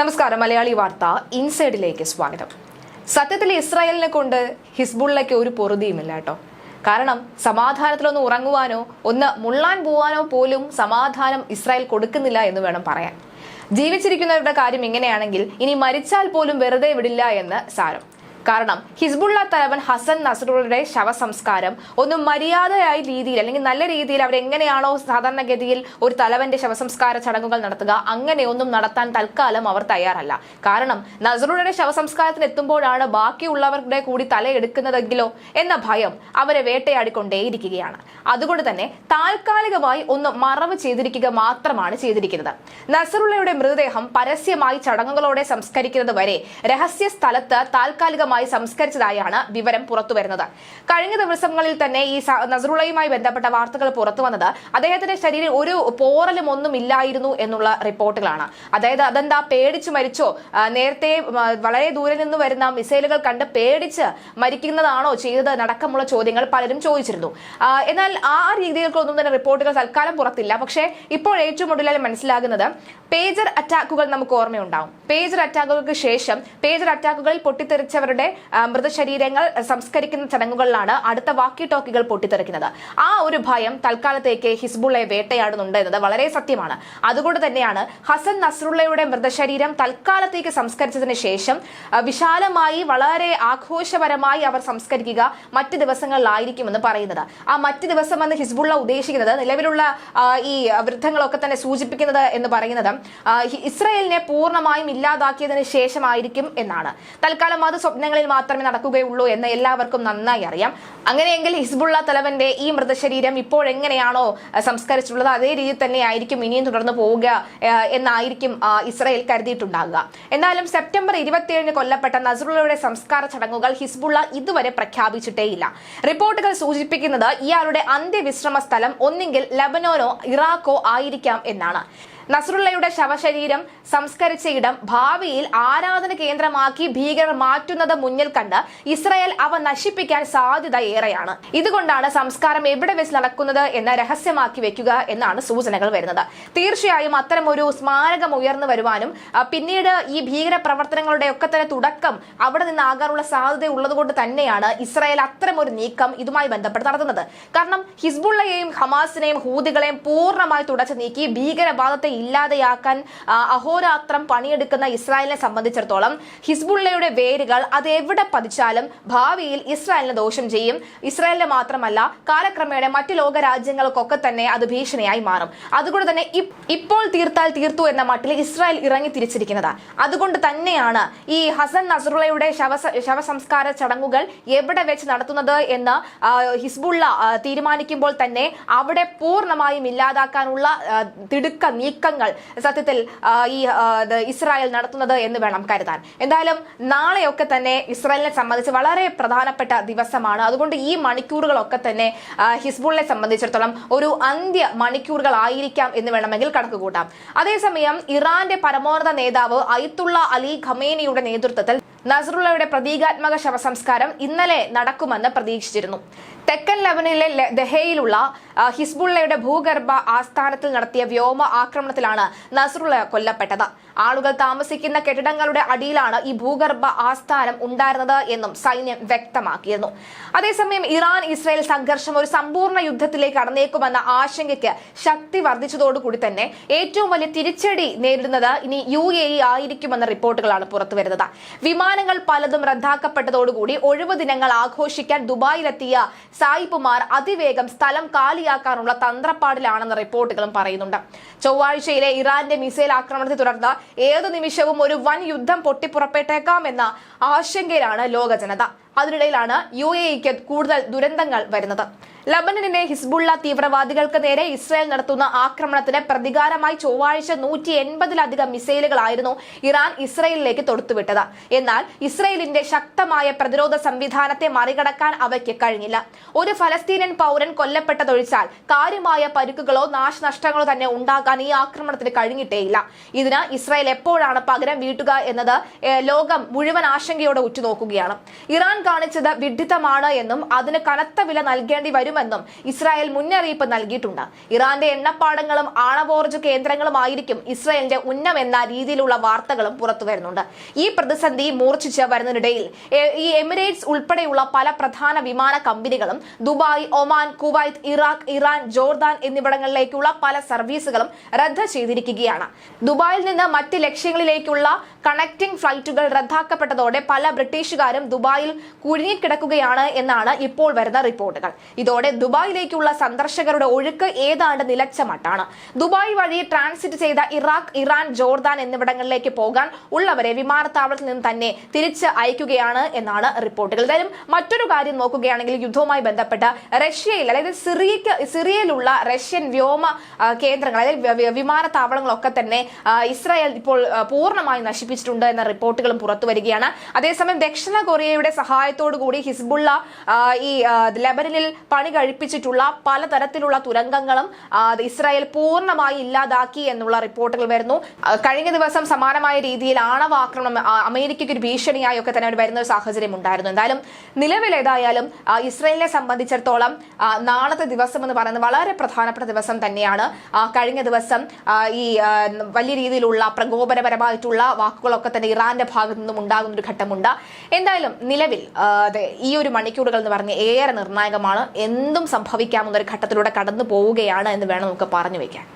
നമസ്കാരം മലയാളി വാർത്ത ഇൻസൈഡിലേക്ക് സ്വാഗതം. സത്യത്തിൽ ഇസ്രായേലിനെ കൊണ്ട് ഹിസ്ബുള്ളയ്ക്ക് ഒരു പൊറുതിയുമില്ല കേട്ടോ. കാരണം സമാധാനത്തിലൊന്ന് ഉറങ്ങുവാനോ ഒന്ന് മുള്ളാൻ പോവാനോ പോലും സമാധാനം ഇസ്രായേൽ കൊടുക്കുന്നില്ല എന്ന് വേണം പറയാൻ. ജീവിച്ചിരിക്കുന്നവരുടെ കാര്യം ഇങ്ങനെയാണെങ്കിൽ ഇനി മരിച്ചാൽ പോലും വെറുതെ വിടില്ല എന്ന് സാരം. കാരണം ഹിസ്ബുള്ള തലവൻ ഹസൻ നസറുടെ ശവസംസ്കാരം ഒന്ന് മര്യാദയായ രീതിയിൽ അല്ലെങ്കിൽ നല്ല രീതിയിൽ അവരെങ്ങനെയാണോ സാധാരണഗതിയിൽ ഒരു തലവന്റെ ശവസംസ്കാര ചടങ്ങുകൾ നടത്തുക അങ്ങനെയൊന്നും നടത്താൻ തൽക്കാലം അവർ തയ്യാറല്ല. കാരണം നസറുടെ ശവസംസ്കാരത്തിന് എത്തുമ്പോഴാണ് ബാക്കിയുള്ളവരുടെ കൂടി തലയെടുക്കുന്നതെങ്കിലോ എന്ന ഭയം അവരെ വേട്ടയാടിക്കൊണ്ടേയിരിക്കുകയാണ്. അതുകൊണ്ട് തന്നെ താൽക്കാലികമായി ഒന്ന് മറവ് ചെയ്തിരിക്കുക മാത്രമാണ് ചെയ്തിരിക്കുന്നത്. നസറുള്ളയുടെ മൃതദേഹം പരസ്യമായി ചടങ്ങുകളോടെ സംസ്കരിക്കുന്നത് വരെ രഹസ്യ സ്ഥലത്ത് താൽക്കാലികമായി സംസ്കരിച്ചതായാണ് വിവരം പുറത്തുവരുന്നത്. കഴിഞ്ഞ ദിവസങ്ങളിൽ തന്നെ ഈ നസറുള്ളയുമായി ബന്ധപ്പെട്ട വാർത്തകൾ പുറത്തു വന്നത് അദ്ദേഹത്തിന്റെ ശരീരം ഒരു പോറലും ഒന്നും ഇല്ലായിരുന്നു എന്നുള്ള റിപ്പോർട്ടുകളാണ്. അതായത് അതെന്താ പേടിച്ചു മരിച്ചോ? നേരത്തെ വളരെ ദൂരെ നിന്ന് വരുന്ന മിസൈലുകൾ കണ്ട് പേടിച്ച് മരിക്കുന്നതാണോ ചെയ്തത് അടക്കമുള്ള ചോദ്യങ്ങൾ പലരും ചോദിച്ചിരുന്നു. എന്നാൽ ആ രീതികൾക്കൊന്നും തന്നെ റിപ്പോർട്ടുകൾ തൽക്കാലം പുറത്തില്ല. പക്ഷേ ഇപ്പോൾ ഏറ്റവും ഒടുവിലായി മനസ്സിലാകുന്നത് പേജർ അറ്റാക്കുകൾ നമുക്ക് ഓർമ്മയുണ്ടാവും. പേജർ അറ്റാക്കുകൾക്ക് ശേഷം പേജർ അറ്റാക്കുകളിൽ പൊട്ടിത്തെറിച്ചവരുടെ ആ, മൃതശരീരങ്ങൾ സംസ്കരിക്കുന്ന ചടങ്ങുകളിലാണ് അടുത്ത വാക്കി ടോക്കികൾ പൊട്ടിത്തെറിക്കുന്നത്. ആ ഒരു ഭയം തൽക്കാലത്തേക്ക് ഹിസ്ബുള്ളയെ വേട്ടയാടുന്നുണ്ട് എന്നത് വളരെ സത്യമാണ്. അതുകൊണ്ട് തന്നെയാണ് ഹസൻ നസ്രുള്ളയുടെ മൃതശരീരം തൽക്കാലത്തേക്ക് സംസ്കരിച്ചതിന് ശേഷം വിശാലമായി വളരെ ആഘോഷപരമായി അവർ സംസ്കരിക്കുക മറ്റ് ദിവസങ്ങളിലായിരിക്കുമെന്ന് പറയുന്നത്. ആ മറ്റ് ദിവസം എന്ന് ഹിസ്ബുള്ള ഉദ്ദേശിക്കുന്നത് നിലവിലുള്ള ഈ വൃദ്ധങ്ങളൊക്കെ തന്നെ സൂചിപ്പിക്കുന്നത് എന്ന് പറയുന്നത് ഇസ്രയേലിനെ പൂർണമായും ഇല്ലാതാക്കിയതിന് ശേഷമായിരിക്കും എന്നാണ്. തൽക്കാലം അത് സ്വപ്നങ്ങളിൽ മാത്രമേ നടക്കുകയുള്ളൂ എന്ന് എല്ലാവർക്കും നന്നായി അറിയാം. അങ്ങനെയെങ്കിൽ ഹിസ്ബുള്ള തലവന്റെ ഈ മൃതശരീരം ഇപ്പോഴെങ്ങനെയാണോ സംസ്കരിച്ചിട്ടുള്ളത്? അതേ രീതിയിൽ തന്നെ ആയിരിക്കും ഇനിയും തുടർന്ന് പോവുക എന്നായിരിക്കും ഇസ്രയേൽ കരുതിയിട്ടുണ്ടാകുക എന്നാലും സെപ്റ്റംബർ ഇരുപത്തിയേഴിന് കൊല്ലപ്പെട്ട നസറുള്ളയുടെ സംസ്കാര ചടങ്ങുകൾ ഹിസ്ബുള്ള ഇതുവരെ പ്രഖ്യാപിച്ചിട്ടേയില്ല. റിപ്പോർട്ടുകൾ സൂചിപ്പിക്കുന്നത് ഇയാളുടെ അന്ത്യവിശ്രമ സ്ഥലം ഒന്നെങ്കിൽ ലബനോനോ ഇറാഖോ ആയിരിക്കാം എന്നാണ്. നസറുള്ളയുടെ ശവശരീരം സംസ്കരിച്ച ഇടം ഭാവിയിൽ ആരാധന കേന്ദ്രമാക്കി ഭീകരർ മാറ്റുന്നത് മുന്നിൽ കണ്ട് ഇസ്രായേൽ അവ നശിപ്പിക്കാൻ സാധ്യത ഏറെയാണ്. ഇതുകൊണ്ടാണ് സംസ്കാരം എവിടെ വെച്ച് നടക്കുന്നത് എന്ന് രഹസ്യമാക്കി വെക്കുക എന്നാണ് സൂചനകൾ വരുന്നത്. തീർച്ചയായും അത്തരം ഒരു സ്മാരകം ഉയർന്നു വരുവാനും പിന്നീട് ഈ ഭീകര പ്രവർത്തനങ്ങളുടെ ഒക്കെ തന്നെ തുടക്കം അവിടെ നിന്നാകാനുള്ള സാധ്യത ഉള്ളതുകൊണ്ട് തന്നെയാണ് ഇസ്രായേൽ അത്തരം ഒരു നീക്കം ഇതുമായി ബന്ധപ്പെട്ട് നടത്തുന്നത്. കാരണം ഹിസ്ബുള്ളയെയും ഹമാസിനെയും ഹൂദികളെയും പൂർണമായി തുടച്ചു നീക്കി ഭീകരവാദത്തെ ഇല്ലാതെയാക്കാൻ അഹോരാത്രം പണിയെടുക്കുന്ന ഇസ്രായേലിനെ സംബന്ധിച്ചിടത്തോളം ഹിസ്ബുള്ളയുടെ വേരുകൾ അത് എവിടെ പതിച്ചാലും ഭാവിയിൽ ഇസ്രായേലിന് ദോഷം ചെയ്യും. ഇസ്രായേലിന് മാത്രമല്ല കാലക്രമേണ മറ്റു ലോക രാജ്യങ്ങൾക്കൊക്കെ തന്നെ അത് ഭീഷണിയായി മാറും. അതുകൊണ്ട് തന്നെ ഇപ്പോൾ തീർത്താൽ തീർത്തു എന്ന മട്ടിൽ ഇസ്രായേൽ ഇറങ്ങി തിരിച്ചിരിക്കുന്നത്. അതുകൊണ്ട് തന്നെയാണ് ഈ ഹസൻ നസറുള്ളയുടെ ശവ ശവസംസ്കാര ചടങ്ങുകൾ എവിടെ വെച്ച് നടത്തുന്നത് എന്ന് ഹിസ്ബുള്ള തീരുമാനിക്കുമ്പോൾ തന്നെ അവിടെ പൂർണമായും ഇല്ലാതാക്കാനുള്ള തിടുക്ക തിടുക്ക നീക്കങ്ങൾ സത്യത്തിൽ ഈ ഇസ്രായേൽ നടത്തുന്നത് എന്ന് വേണം കരുതാൻ. എന്തായാലും നാളെയൊക്കെ തന്നെ ഇസ്രായേലിനെ സംബന്ധിച്ച് വളരെ പ്രധാനപ്പെട്ട ദിവസമാണ്. അതുകൊണ്ട് ഈ മണിക്കൂറുകളൊക്കെ തന്നെ ഹിസ്ബുളിനെ സംബന്ധിച്ചിടത്തോളം ഒരു അന്ത്യ മണിക്കൂറുകൾ ആയിരിക്കാം എന്ന് വേണമെങ്കിൽ കണക്കുകൂട്ടാം. അതേസമയം ഇറാന്റെ പരമോന്നത നേതാവ് അയത്തുള്ള അലി ഖമേനിയുടെ നേതൃത്വത്തിൽ നസറുള്ളയുടെ പ്രതീകാത്മക ശവസംസ്കാരം ഇന്നലെ നടക്കുമെന്ന് പ്രതീക്ഷിച്ചിരുന്നു. തെക്കൻ ലബനിലെ ലെ- ദഹയിലുള്ള ഹിസ്ബുള്ളയുടെ ഭൂഗർഭ ആസ്ഥാനത്തിൽ നടത്തിയ വ്യോമ ആക്രമണത്തിലാണ് നസറുള്ള കൊല്ലപ്പെട്ടത്. ആളുകൾ താമസിക്കുന്ന കെട്ടിടങ്ങളുടെ അടിയിലാണ് ഈ ഭൂഗർഭ ആസ്ഥാനം ഉണ്ടായിരുന്നത് എന്നും സൈന്യം വ്യക്തമാക്കിയിരുന്നു. അതേസമയം ഇറാൻ ഇസ്രായേൽ സംഘർഷം ഒരു സമ്പൂർണ യുദ്ധത്തിലേക്ക് കടന്നേക്കുമെന്ന ആശങ്കയ്ക്ക് ശക്തി വർദ്ധിച്ചതോടുകൂടി തന്നെ ഏറ്റവും വലിയ തിരിച്ചടി നേരിടുന്നത് ഇനി യു എ ഇ ആയിരിക്കുമെന്ന റിപ്പോർട്ടുകളാണ് പുറത്തുവരുന്നത് വിമാനങ്ങൾ പലതും റദ്ദാക്കപ്പെട്ടതോടുകൂടി ഒഴിവ് ദിനങ്ങൾ ആഘോഷിക്കാൻ ദുബായിലെത്തിയ സായിപ്പുമാർ അതിവേഗം സ്ഥലം കാലിയാക്കാനുള്ള തന്ത്രപ്പാടിലാണെന്ന റിപ്പോർട്ടുകളും പറയുന്നുണ്ട്. ചൊവ്വാഴ്ചയിലെ ഇറാന്റെ മിസൈൽ ആക്രമണത്തെ തുടർന്ന് ഏതു നിമിഷവും ഒരു വൻ യുദ്ധം പൊട്ടിപ്പുറപ്പെട്ടേക്കാമെന്ന ആശങ്കയിലാണ് ലോക ജനത അതിനിടയിലാണ് യു എ ഇക്ക് കൂടുതൽ ദുരന്തങ്ങൾ വരുന്നത്. ലബനനിലെ ഹിസ്ബുള്ള തീവ്രവാദികൾക്ക് നേരെ ഇസ്രായേൽ നടത്തുന്ന ആക്രമണത്തിന് പ്രതികാരമായി ചൊവ്വാഴ്ച നൂറ്റി എൺപതിലധികം മിസൈലുകളായിരുന്നു ഇറാൻ ഇസ്രയേലിലേക്ക് തൊടുത്തുവിട്ടത്. എന്നാൽ ഇസ്രയേലിന്റെ ശക്തമായ പ്രതിരോധ സംവിധാനത്തെ മറികടക്കാൻ അവയ്ക്ക് കഴിഞ്ഞില്ല. ഒരു ഫലസ്തീനിയൻ പൗരൻ കൊല്ലപ്പെട്ടതൊഴിച്ചാൽ കാര്യമായ പരുക്കുകളോ നാശനഷ്ടങ്ങളോ തന്നെ ഉണ്ടാകാൻ ഈ ആക്രമണത്തിന് കഴിഞ്ഞിട്ടേയില്ല. ഇതിന് ഇസ്രായേൽ എപ്പോഴാണ് പകരം വീട്ടുക എന്നത് ലോകം മുഴുവൻ ആശങ്കയോടെ ഉറ്റുനോക്കുകയാണ്. ഇറാൻ കാണിച്ചത് വിഡ്ഢിത്തമാണ് എന്നും അതിന് കനത്ത വില നൽകേണ്ടി വരുമെന്നും ഇസ്രായേൽ മുന്നറിയിപ്പ് നൽകിയിട്ടുണ്ട്. ഇറാന്റെ എണ്ണപ്പാടങ്ങളും ആണവോർജ കേന്ദ്രങ്ങളുമായിരിക്കും ഇസ്രായേലിന്റെ ഉന്നം എന്ന രീതിയിലുള്ള വാർത്തകളും പുറത്തു വരുന്നുണ്ട്. ഈ പ്രതിസന്ധി മൂർച്ഛിച്ച് വരുന്നതിനിടയിൽ ഈ എമിറേറ്റ്സ് ഉൾപ്പെടെയുള്ള പല പ്രധാന വിമാന കമ്പനികളും Dubai Oman Kuwait Iraq Iran Jordan എന്നിവിടങ്ങളിലേക്കുള്ള പല സർവീസുകളും റദ്ദ് ചെയ്തിരിക്കുകയാണ്. ദുബായിൽ നിന്ന് മറ്റ് ലക്ഷ്യങ്ങളിലേക്കുള്ള കണക്ടിംഗ് ഫ്ലൈറ്റുകൾ റദ്ദാക്കപ്പെട്ടതോടെ പല ബ്രിട്ടീഷുകാരും ദുബായിൽ കുടുങ്ങിക്കിടക്കുകയാണ് എന്നാണ് ഇപ്പോൾ വരുന്ന റിപ്പോർട്ടുകൾ. ഇതോടെ ദുബായിലേക്കുള്ള സന്ദർശകരുടെ ഒഴുക്ക് ഏതാണ്ട് നിലച്ച മട്ടാണ്. ദുബായ് വഴി ട്രാൻസിറ്റ് ചെയ്ത ഇറാഖ് ഇറാൻ ജോർദാൻ എന്നിവിടങ്ങളിലേക്ക് പോകാൻ ഉള്ളവരെ വിമാനത്താവളത്തിൽ നിന്ന് തന്നെ തിരിച്ച് അയക്കുകയാണ് എന്നാണ് റിപ്പോർട്ടുകൾ. എന്തായാലും മറ്റൊരു കാര്യം നോക്കുകയാണെങ്കിൽ യുദ്ധവുമായി ബന്ധപ്പെട്ട റഷ്യയിൽ അതായത് സിറിയക്ക് സിറിയയിലുള്ള റഷ്യൻ വ്യോമ കേന്ദ്രങ്ങൾ അതായത് വിമാനത്താവളങ്ങളൊക്കെ തന്നെ ഇസ്രായേൽ ഇപ്പോൾ പൂർണമായും നശിപ്പിച്ചിട്ടുണ്ട് എന്ന റിപ്പോർട്ടുകളും പുറത്തു വരികയാണ്. അതേസമയം ദക്ഷിണ കൊറിയയുടെ സഹായത്തോടു കൂടി ഹിസ്ബുള്ള ഈ ലെബനനിൽ പണി കഴിപ്പിച്ചിട്ടുള്ള പലതരത്തിലുള്ള തുരങ്കങ്ങളും ഇസ്രായേൽ പൂർണമായി ഇല്ലാതാക്കി എന്നുള്ള റിപ്പോർട്ടുകൾ വരുന്നു. കഴിഞ്ഞ ദിവസം സമാനമായ രീതിയിൽ ആണവാക്രമണം അമേരിക്കയ്ക്ക് ഒരു ഭീഷണിയായി ഒക്കെ തന്നെ വരുന്ന ഒരു സാഹചര്യം ഉണ്ടായിരുന്നു. എന്തായാലും ആ, ഇസ്രായേലിനെ സംബന്ധിച്ചിടത്തോളം നാളത്തെ ദിവസം എന്ന് പറയുന്നത് വളരെ പ്രധാനപ്പെട്ട ദിവസം തന്നെയാണ്. കഴിഞ്ഞ ദിവസം ഈ വലിയ രീതിയിലുള്ള പ്രകോപനപരമായിട്ടുള്ള വാക്കുകളൊക്കെ തന്നെ ഇറാന്റെ ഭാഗത്തു നിന്നും ഉണ്ടാകുന്ന ഒരു ഘട്ടമുണ്ട്. എന്തായാലും നിലവിൽ ഈ ഒരു മണിക്കൂറുകൾ എന്ന് പറഞ്ഞ് ഏറെ നിർണായകമാണ്. എന്തും സംഭവിക്കാമെന്നൊരു ഘട്ടത്തിലൂടെ കടന്നു പോവുകയാണ് എന്ന് വേണം നമുക്ക് പറഞ്ഞു വെക്കാൻ.